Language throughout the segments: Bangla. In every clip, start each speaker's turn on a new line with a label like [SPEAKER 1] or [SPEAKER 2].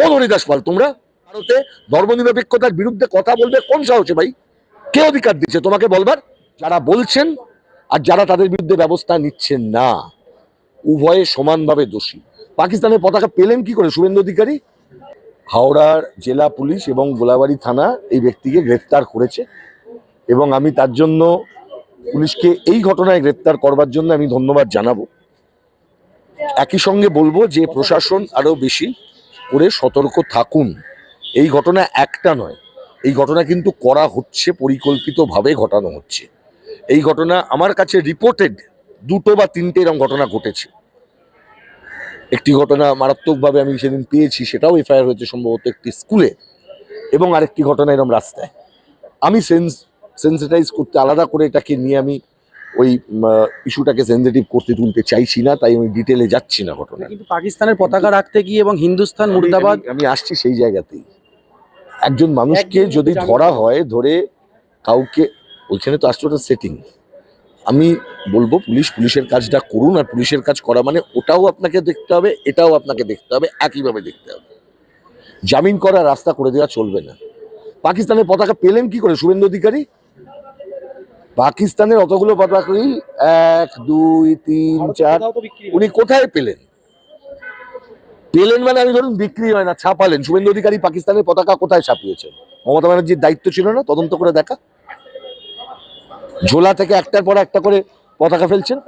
[SPEAKER 1] কোন হরিদাস পাল? তোমরা ভারতে ধর্মনিরপেক্ষতার বিরুদ্ধে কথা বলবে কোন সাহসে ভাই? কে অধিকার দিচ্ছে? তোমাকে বলবার? যারা বলছেন আর যারা তাদের বিরুদ্ধে ব্যবস্থা নিচ্ছেন না। উভয়ে সমানভাবে দোষী। পাকিস্তানের পতাকা পেলেন কি করে শুভেন্দু অধিকারী? হাওড়ার জেলা পুলিশ এবং গোলাবাড়ি থানা এই ব্যক্তিকে গ্রেফতার করেছে এবং আমি তার জন্য পুলিশকে এই ঘটনায় গ্রেফতার করবার জন্য আমি ধন্যবাদ জানাব। একই সঙ্গে বলব যে প্রশাসন আরও বেশি করে সতর্ক থাকুন। এই ঘটনা একটা নয়, এই ঘটনা কিন্তু করা হচ্ছে, পরিকল্পিতভাবে ঘটানো হচ্ছে। এই ঘটনা আমার কাছে রিপোর্টেড দুটো বা তিনটে এরকম ঘটনা ঘটেছে। একটি ঘটনা মারাত্মকভাবে আমি সেদিন পেয়েছি, সেটাও এফআইআর হয়েছে সম্ভবত একটি স্কুলে, এবং আরেকটি ঘটনা এরকম রাস্তায়। আমি সেন্স সেন্সিটাইজ করতে আলাদা করে এটাকে নিয়ে আমি ওই ইস্যুটাকে সেন্সিটিভ করতে তুলতে চাইছি না তাই আমি ডিটেলে যাচ্ছি না ঘটনা
[SPEAKER 2] কিন্তু পাকিস্তানের পতাকা রাখতে গিয়ে এবং হিন্দুস্তান মুর্দাবাদ
[SPEAKER 1] আমি- আসছি সেই জায়গাতেই। একজন মানুষকে যদি ধরা হয় ধরে কাউকে ওইখানে তো আসলে ওটা সেটিং আমি বলব পুলিশ পুলিশের কাজটা করুন আর পুলিশের কাজ করা মানে ওটাও আপনাকে দেখতে হবে এটাও আপনাকে দেখতে হবে একইভাবে দেখতে হবে। জামিন করা রাস্তা করে দেওয়া চলবে না। পাকিস্তানের পতাকা পেলেন কি করে শুভেন্দু অধিকারী? পাকিস্তানের অতগুলো পতাকাই এক দুই তিন চার উনি কোথায় পেলেন? পেলেন মানে আমি ধরুন বিক্রি হয় না ছাপালেন। শুভেন্দু অধিকারী পাকিস্তানের পতাকা কোথায় ছাপিয়েছেন? মমতা ব্যানার্জির দায়িত্ব ছিল না তদন্ত করে দেখা। ঝোলা থেকে একটার পর একটা করে পতাকা ফেলছেন।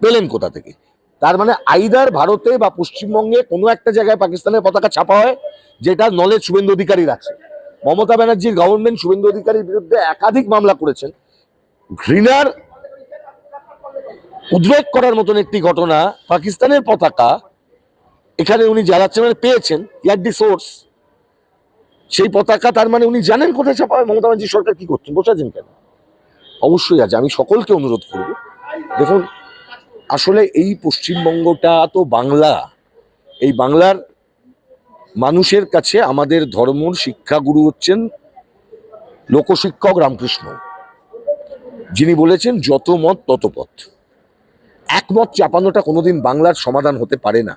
[SPEAKER 1] পেলেন কোথা থেকে? তার মানে আইদার ভারতে বা পশ্চিমবঙ্গে কোনো একটা জায়গায় পাকিস্তানের পতাকা ছাপা হয় যেটা নলেজ শুভেন্দু অধিকারীর আছে। মমতা ব্যানার্জির গভর্নমেন্ট শুভেন্দু অধিকারীর বিরুদ্ধে একাধিক মামলা করেছেন। ঘৃণার উদ্বেগ করার মতন একটি ঘটনা পাকিস্তানের পতাকা, এখানে উনি জ্বালাচ্ছেন মানে পেয়েছেন, ইয়ার দি সোর্স। সেই পতাকা, তার মানে উনি জানেন কোথায় ছাপা হয় মমতা ব্যানার্জি সরকার কি করছেন? বসাছেন কেন? অবশ্যই আছে। আমি সকলকে অনুরোধ করব। দেখুন, আসলে এই পশ্চিমবঙ্গটা তো বাংলা। এই বাংলার মানুষের কাছে আমাদের ধর্মর শিক্ষাগুরু হচ্ছেন লোকশিক্ষক রামকৃষ্ণ। যিনি বলেছেন, যত মত, তত পথ। একমত চাপানোটা কোনোদিন বাংলার সমাধান হতে পারে না।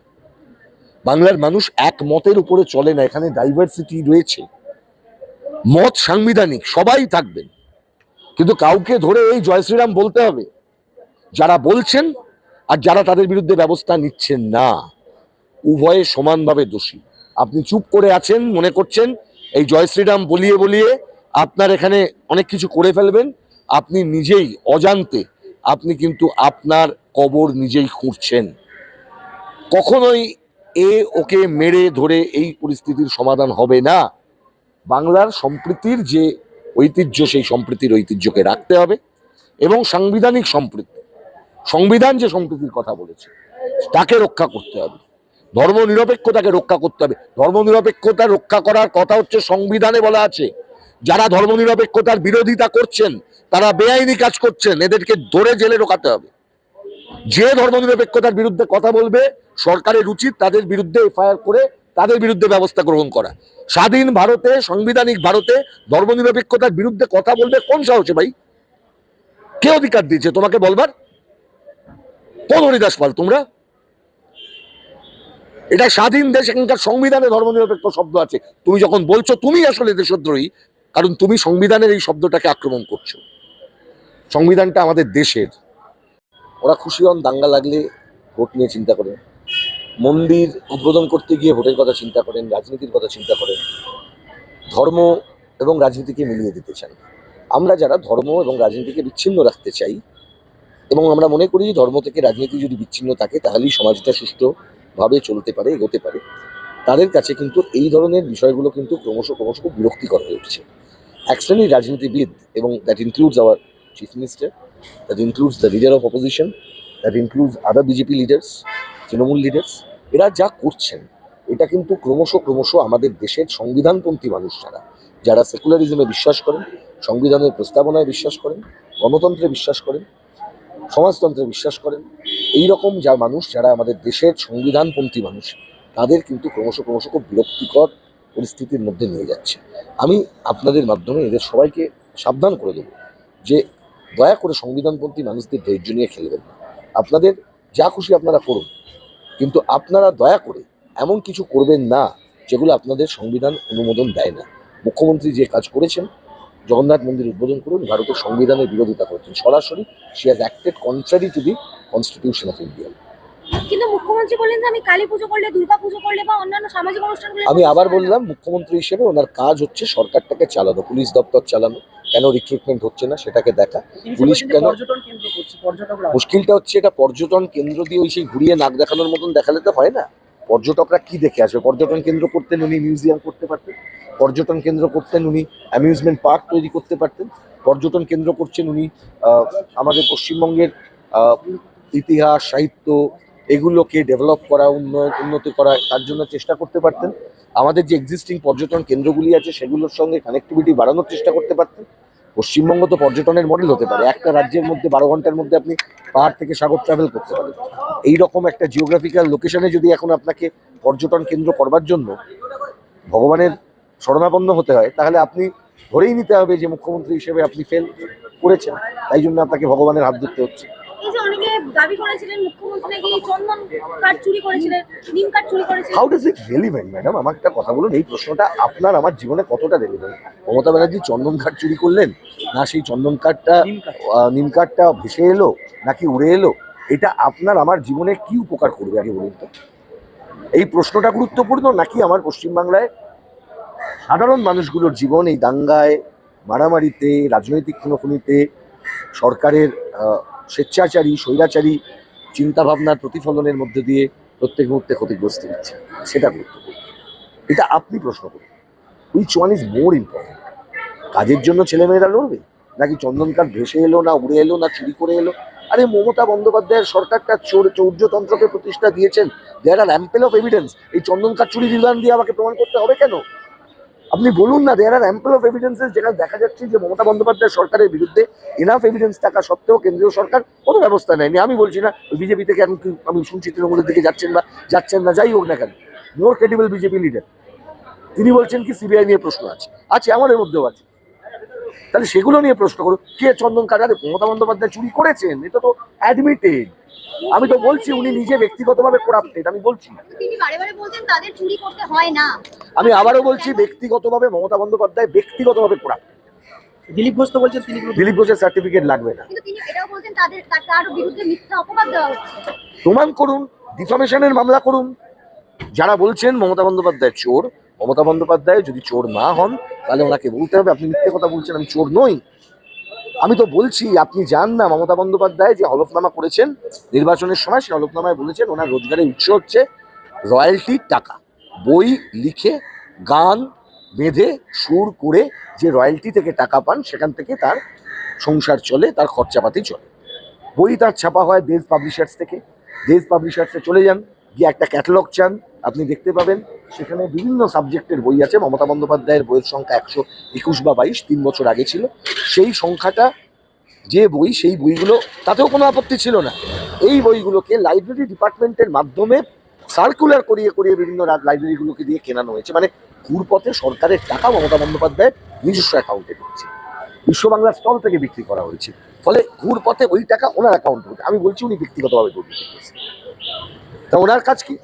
[SPEAKER 1] বাংলার মানুষ এক মতের উপরে চলে না, এখানে ডাইভার্সিটি রয়েছে। মত সাংবিধানিক, সবাই থাকবেন। কিন্তু কাউকে ধরে এই জয় শ্রীরাম বলতে হবে। যারা বলছেন আর যারা তাদের বিরুদ্ধে ব্যবস্থা নিচ্ছেন না, উভয়ে সমানভাবে দোষী। আপনি চুপ করে আছেন, মনে করছেন, এই জয় শ্রীরাম বলিয়ে বলিয়ে আপনার এখানে অনেক কিছু করে ফেলবেন আপনি নিজেই অজান্তে, আপনি কিন্তু আপনার কবর নিজেই খুঁড়ছেন। কখনোই এ ওকে মেরে ধরে এই পরিস্থিতির সমাধান হবে না। বাংলার সম্প্রীতির যে ঐতিহ্য, সেই সম্প্রীতির ঐতিহ্যকে রাখতে হবে এবং সাংবিধানিক সম্প্রীতি, সংবিধান যে সম্প্রীতির কথা বলেছে, তাকে রক্ষা করতে হবে। ধর্ম নিরপেক্ষতাকে রক্ষা করতে হবে। ধর্ম নিরপেক্ষতা রক্ষা করার কথা হচ্ছে সংবিধানে বলা আছে। যারা ধর্ম নিরপেক্ষতার বিরোধিতা করছেন, তারা বেআইনি কাজ করছেন, এদেরকে ধরে জেলে ঢোকাতে হবে। যে ধর্মনিরপেক্ষতার বিরুদ্ধে কথা বলবে, সরকারের উচিত তাদের বিরুদ্ধে এফআইআর করে তাদের বিরুদ্ধে ব্যবস্থা গ্রহণ করা। স্বাধীন ভারতে, সাংবিধানিক ভারতে ধর্মনিরপেক্ষতার বিরুদ্ধে কথা বলবে কোন সাহসে ভাই? কে অধিকার দিয়েছে তোমাকে বলবার? কোন হরিদাস পাল, তোমরা? এটা স্বাধীন দেশ, এখানকার সংবিধানে ধর্মনিরপেক্ষ শব্দ আছে। তুমি যখন বলছো, তুমি আসলে দেশদ্রোহী কারণ তুমি সংবিধানের এই শব্দটাকে আক্রমণ করছ। সংবিধানটা আমাদের দেশের। ওরা খুশি হন, দাঙ্গা লাগলে ভোট নিয়ে চিন্তা করেন। মন্দির উদ্বোধন করতে গিয়ে ভোটের কথা চিন্তা করেন, রাজনীতির কথা চিন্তা করেন। ধর্ম এবং রাজনীতিকে মিলিয়ে দিতে চান আমরা যারা ধর্ম এবং রাজনীতিকে বিচ্ছিন্ন রাখতে চাই এবং আমরা মনে করি ধর্ম থেকে রাজনীতি যদি বিচ্ছিন্ন থাকে, তাহলেই সমাজটা সুষ্ঠুভাবে চলতে পারে, এগোতে পারে। তাদের কাছে কিন্তু এই ধরনের বিষয়গুলো কিন্তু ক্রমশ ক্রমশ খুব বিরক্তিকর হয়ে উঠছে। শ্রেণির রাজনীতিবিদ এবং that includes our chief minister that includes the leader of opposition, that includes other BJP leaders Trinamool leaders এরা যা করছেন এটা কিন্তু ক্রমশ ক্রমশ আমাদের দেশের সংবিধানপন্থী মানুষ যারা যারা সেকুলারিজমে বিশ্বাস করেন সংবিধানের প্রস্তাবনায় বিশ্বাস করেন গণতন্ত্রে বিশ্বাস করেন সমাজতন্ত্রে বিশ্বাস করেন এই রকম যা মানুষ যারা আমাদের দেশের সংবিধানপন্থী মানুষ তাদের কিন্তু ক্রমশ ক্রমশ খুব বিরক্তিকর পরিস্থিতির মধ্যে নিয়ে যাচ্ছে। আমি আপনাদের মাধ্যমে এদের সবাইকে সাবধান করে দেবো যে দয়া করে সংবিধানপন্থী মানুষদের ধৈর্য নিয়ে খেলবেন না। আপনাদের যা খুশি আপনারা করুন, কিন্তু আপনারা দয়া করে এমন কিছু করবেন না যেগুলো আপনাদের সংবিধান অনুমোদন দেয় না। মুখ্যমন্ত্রী যে কাজ করেছেন, জগন্নাথ মন্দির উদ্বোধন করুন, ভারতের সংবিধানের বিরোধিতা করছেন। সরাসরি she has acted contrary to the constitution of India
[SPEAKER 3] কিন্তু মুখ্যমন্ত্রী বললেন যে আমি কালী পুজো করলে দুর্গা পুজো করলে বা অন্যান্য সামাজিক অনুষ্ঠানগুলো
[SPEAKER 1] আমি আবার বললাম মুখ্যমন্ত্রী হিসেবে ওনার কাজ হচ্ছে সরকারটাকে চালানো পুলিশ দপ্তর চালানো। কেন রিক্রুটমেন্ট হচ্ছে না সেটাকে দেখা। পুলিশ কেন
[SPEAKER 2] পর্যটন কেন্দ্র করছে পর্যটকরা
[SPEAKER 1] মুশকিলটা হচ্ছে এটা পর্যটন কেন্দ্র দিয়ে ওই সেই ঘুরিয়ে নাক দেখানোর মতন দেখালে তো হয় না। পর্যটকরা কি দেখে আসবে? পর্যটন কেন্দ্র করতেন উনি মিউজিয়াম করতে পারতেন। পর্যটন কেন্দ্র করতেন উনি অ্যামিউজমেন্ট পার্ক তৈরি করতে পারতেন। পর্যটন কেন্দ্র করছেন উনি আমাদের পশ্চিমবঙ্গের ইতিহাস সাহিত্য এগুলোকে ডেভেলপ করা উন্নয়ন উন্নতি করা, তার জন্য চেষ্টা করতে পারতেন। আমাদের যে এক্সিস্টিং পর্যটন কেন্দ্রগুলি আছে, সেগুলোর সঙ্গে কানেক্টিভিটি বাড়ানোর চেষ্টা করতে পারতেন। পশ্চিমবঙ্গ তো পর্যটনের মডেল হতে পারে। একটা রাজ্যের মধ্যে বারো ঘণ্টার মধ্যে আপনি পাহাড় থেকে সাগর ট্রাভেল করতে পারেন এই রকম একটা জিওগ্রাফিক্যাল লোকেশনে যদি এখন আপনাকে পর্যটন কেন্দ্র করবার জন্য ভগবানের শরণাপন্ন হতে হয়, তাহলে আপনি ধরেই নিতে হবে যে মুখ্যমন্ত্রী হিসেবে আপনি ফেল করেছেন। তাই জন্য আপনাকে ভগবানের হাত ধরতে হচ্ছে।
[SPEAKER 3] এই যে অনেকে দাবি করেছিলেন মুখ্যমন্ত্রী নাকি চন্দন কাঠ চুরি করেছিলেন নিম কাঠ চুরি করেছিলেন।
[SPEAKER 1] How does it relevant madam আমার একটা কথা বলুন এই প্রশ্নটা আপনার আমার জীবনে কতটা রেলিভেন্ট মমতা ব্যানার্জি চন্দন কাঠ চুরি করলেন? না সেই চন্দন কাঠটা
[SPEAKER 2] নিম
[SPEAKER 1] কাঠটা ভেসে এলো নাকি উড়ে এলো? এটা আপনার আমার জীবনে কি উপকার করবে আগে বলুন তো। এই প্রশ্নটা গুরুত্বপূর্ণ নাকি আমার পশ্চিমবাংলায় সাধারণ মানুষগুলোর জীবন এই দাঙ্গায় মারামারিতে রাজনৈতিক খুনোখুনিতে সরকারের স্বেচ্ছাচারী, স্বৈরাচারী চিন্তাভাবনার প্রতিফলনের মধ্যে দিয়ে প্রত্যেক মুহূর্তে ক্ষতিগ্রস্ত হচ্ছে। সেটা গুরুত্বপূর্ণ। এটা আপনি প্রশ্ন করুন। Which one is more important? কাজের জন্য ছেলেমেয়েরা লড়বে? নাকি চন্দনকার ভেসে এলো না, উড়ে এলো না, চুরি করে এলো? আরে মমতা বন্দ্যোপাধ্যায়ের সরকারটা চোর চৌর্যতন্ত্রকে প্রতিষ্ঠা দিয়েছেন। দেয়ার আর অ্যাম্পেল অফ এভিডেন্স এই চন্দনকার চুরি বিধান দিয়ে আমাকে প্রমাণ করতে হবে কেন? আপনি বলুন না দেয়ার আর অ্যাম্পেল অফ এভিডেন্সেস যেখানে দেখা যাচ্ছে যে মমতা বন্দ্যোপাধ্যায় সরকারের বিরুদ্ধে এনাফ এভিডেন্স থাকা সত্ত্বেও কেন্দ্রীয় সরকার কোনো ব্যবস্থা নেয়নি। আমি বলছি না বিজেপি থেকে কি, আমি শুনছি তৃণমূলের দিকে যাচ্ছেন বা যাচ্ছেন না, যাই হোক না কেন। মোর ক্রেডিবল বিজেপি লিডার তিনি বলছেন কি সিবিআই নিয়ে প্রশ্ন আছে। আছে, আমাদের মধ্যেও আছে। তাহলে সেগুলো নিয়ে প্রশ্ন করুন। কে চন্দন কাঠ আরে মমতা বন্দ্যোপাধ্যায় চুরি করেছেন? এটা তো অ্যাডমিটেড আমি তো বলছি উনি নিজে ব্যক্তিগতভাবে করাপ্টেড আমি বলছি
[SPEAKER 3] তিনি বারে বারে বলছেন তাদের চুরি করতে হয় না।
[SPEAKER 1] আমি আবারও বলছি ব্যক্তিগতভাবে মমতা বন্দ্যোপাধ্যায় ব্যক্তিগতভাবে করাপ্টেড
[SPEAKER 2] দিলীপ ঘোষ তো বলছেন তিনি কোনো-
[SPEAKER 1] দিলীপ ঘোষের সার্টিফিকেট লাগবে না।
[SPEAKER 3] কিন্তু তিনি এটাও বলছেন তাদের তার- তার বিরুদ্ধে মিথ্যা অপবাদ দেওয়া হচ্ছে।
[SPEAKER 1] প্রমাণ করুন ডিফামেশনের মামলা করুন। যারা বলছেন মমতা বন্দ্যোপাধ্যায় চোর মমতা বন্দ্যোপাধ্যায় যদি চোর না হন, তাহলে ওনাকে বলতে হবে, আপনি মিথ্যে কথা বলছেন, আমি চোর নই। আমি তো বলছি, আপনি জান না, মমতা বন্দ্যোপাধ্যায় যে হলফনামা করেছেন নির্বাচনের সময় সেই হলফনামায় বলেছেন ওনার রোজগারের উৎস হচ্ছে রয়্যালটির টাকা। বই লিখে, গান বেঁধে, সুর করে যে রয়্যালটি থেকে টাকা পান, সেখান থেকে তার সংসার চলে, তার খরচাপাতি চলে। বই তার ছাপা হয় দেশ পাবলিশার্স থেকে। দেশ পাবলিশার্সে চলে যান, গিয়ে একটা ক্যাটালগ চান, আপনি দেখতে পাবেন। সেখানে বিভিন্ন সাবজেক্টের বই আছে। মমতা বন্দ্যোপাধ্যায়ের বইয়ের সংখ্যা একশো একুশ বা বাইশ, তিন বছর আগে ছিল। সেই সংখ্যাটা, যে বই, সেই বইগুলো, তাতেও কোনো আপত্তি ছিল না। এই বইগুলোকে লাইব্রেরি ডিপার্টমেন্টের মাধ্যমে সার্কুলার করিয়ে করিয়ে বিভিন্ন লাইব্রেরিগুলোকে দিয়ে কেনানো হয়েছে। মানে ঘুরপথে সরকারের টাকা মমতা বন্দ্যোপাধ্যায়ের নিজস্ব অ্যাকাউন্টে ঢুকছে বিশ্ব বাংলার স্টল থেকে বিক্রি করা হয়েছে। ফলে ঘুরপথে ওই টাকা ওনার অ্যাকাউন্টে আমি বলছি উনি ব্যক্তিগতভাবে দুর্নীতি তা ওনার কাজ কি?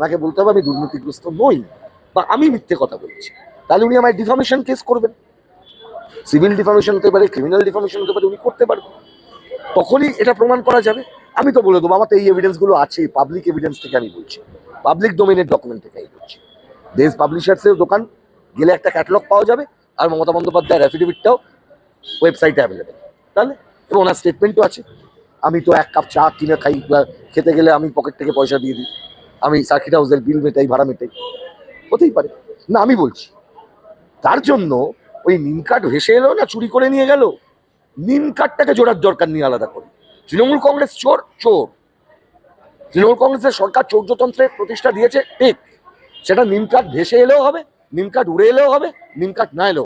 [SPEAKER 1] ওনাকে বলতে হবে, আমি দুর্নীতিগ্রস্ত নই। বা আমি মিথ্যে কথা বলছি। তাহলে উনি আমায় ডিফামেশন কেস করবেন। সিভিল ডিফামেশন হতে পারে, ক্রিমিনাল ডিফামেশন হতে পারে, উনি করতে পারবেন। তখনই এটা প্রমাণ করা যাবে। আমি তো বলে দেবো আমার তো এই এভিডেন্সগুলো আছে পাবলিক এভিডেন্স থেকে আমি বলছি। পাবলিক ডোমেনের ডকুমেন্ট থেকে আমি বলছি। দেশ পাবলিশার্সের দোকান, গেলে একটা ক্যাটালগ পাওয়া যাবে আর মমতা বন্দ্যোপাধ্যায়ের অ্যাফিডেভিটটাও ওয়েবসাইটে অ্যাভেলেবেল তাহলে? এবং ওনার স্টেটমেন্টও আছে, আমি তো এক কাপ চা কিনে খাই খেতে গেলে আমি পকেট থেকে পয়সা দিয়ে দিই। আমি সার্কিট হাউসের বিল মেটাই, ভাড়া মেটাই। হতেই পারে। না, আমি বলছি, তার জন্য ওই নিম কাঠ ভেসে এলো না, চুরি করে নিয়ে গেল? নিম কাঠটাকে জোড়ার দরকার নিয়ে আলাদা করে। তৃণমূল কংগ্রেস চোর চোর। তৃণমূল কংগ্রেসের সরকার চৌর্যতন্ত্রের প্রতিষ্ঠা দিয়েছে, ঠিক। সেটা নিম কাঠ ভেসে এলেও হবে নিম কাঠ উড়ে এলেও হবে নিম কাঠ না এলেও